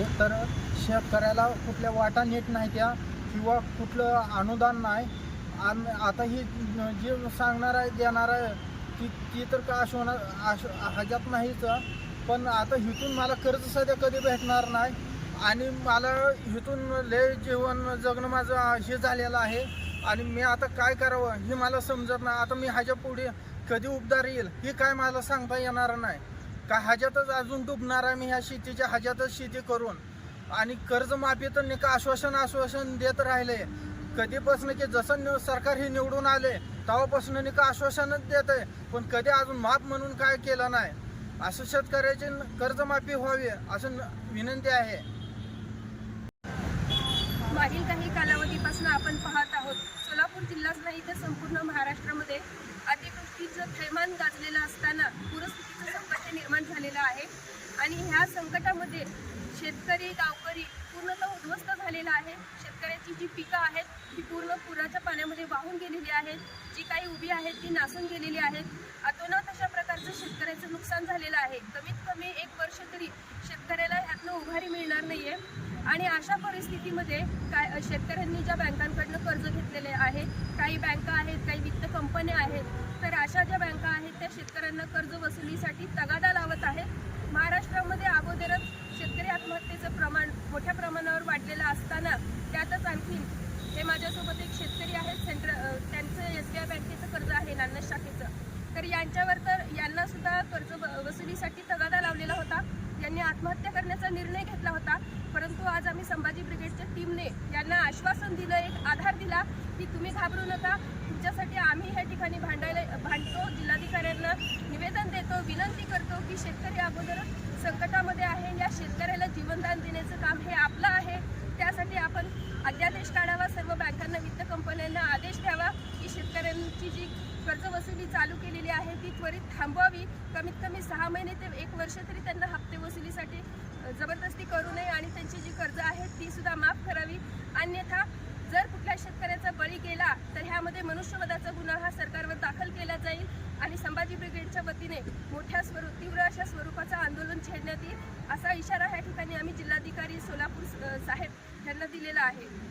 आहे तर शेतकऱ्याला कुठल्या वाटा नीट नाही त्या किंवा कुठलं अनुदान नाही. आणि आता ही जे सांगणार आहे देणार आहे ती ती तर का आश्वाना आश ह्याच्यात नाहीच. पण आता इथून मला कर्ज सध्या कधी भेटणार नाही. आणि मला इथून लय जीवन जगणं माझं हे झालेलं आहे. आणि मी आता काय करावं हे मला समजत नाही. आता मी ह्याच्या पुढे कधी उपदार येईल हे काय मला सांगता येणार नाही. का ह्याच्यातच अजून डुबणार आहे? मी ह्या शेतीच्या ह्याच्यातच शेती करून. आणि कर्जमाफी तर नाही का आश्वासन आश्वासन देत राहिले. कधीपासून की जसं सरकार हे निवडून आले तेव्हापासून नाही का आश्वासनच देत आहे. पण कधी अजून माफ म्हणून काय केलं नाही. असं शेतकऱ्याची कर्जमाफी व्हावी असं विनंती आहे. मागील काही कालावधीपासून आपण पाहत आहोत. सोलापूर जिल्हाच नाही तर संपूर्ण महाराष्ट्रामध्ये आणि ह्या संकटामध्ये शेतकरी गावकरी पूर्णतः उद्ध्वस्त झालेला आहे. शेतकऱ्याची जी पिकं आहेत ती पूर्ण पुराच्या पाण्यामध्ये वाहून गेलेली आहेत. जी काही उभी आहेत ती नासून गेलेली आहेत. अतोनात अशा प्रकारचं शेतकऱ्याचं नुकसान झालेलं आहे. कमीत कमी एक वर्ष तरी शेतकऱ्याला ह्यातनं उभारी मिळणार नाहीये. आणि अशा परिस्थितीमध्ये काय शेतकऱ्यांनी ज्या बँकांकडनं कर्ज घेतलेले आहे काही बँका आहेत काही वित्त कंपन्या आहेत तर अशा ज्या बँका आहेत त्या शेतकऱ्यांना कर्ज वसुलीसाठी तगादा लावत आहेत. आणखीन हे माझ्यासोबत एक शेतकरी आहेत सेंट्र त्यांचं एस बी आय बँकेचं कर्ज आहे नान्नज शाखेचं. तर यांच्यावर तर यांना सुद्धा कर्ज व- वसुलीसाठी तगादा लावलेला होता. यांनी आत्महत्या करण्याचा निर्णय घेतला होता. परंतु आज आम्ही संभाजी ब्रिगेडच्या टीमने यांना आश्वासन दिलं एक आधार दिला की तुम्ही घाबरू नका. तुमच्यासाठी आम्ही ह्या ठिकाणी भांडायला भांडतो जिल्हाधिकाऱ्यांना निवेदन देतो विनंती करतो की शेतकरी अगोदर संकटामध्ये आहे या शेतकऱ्याला जीवनदान देण्याचं काम हे आपलं आहे. शेतकऱ्यांची जी कर्ज वसुली चालू केलेली आहे ती त्वरित थांबवावी. कमीत कमी सहा महिने ते एक वर्ष तरी त्यांना हप्ते वसुलीसाठी जबरदस्ती करू नये आणि त्यांची जी कर्ज आहेत ती सुद्धा माफ करावी. अन्यथा जर कुठल्या शेतकऱ्याचा बळी गेला तर ह्यामध्ये मनुष्यवधाचा गुन्हा हा सरकारवर दाखल केला जाईल आणि संभाजी ब्रिगेडच्या वतीने मोठ्या स्वरूप तीव्र अशा स्वरूपाचं आंदोलन छेडण्यात येईल असा इशारा ह्या ठिकाणी आम्ही जिल्हाधिकारी सोलापूर साहेब यांना दिलेला आहे.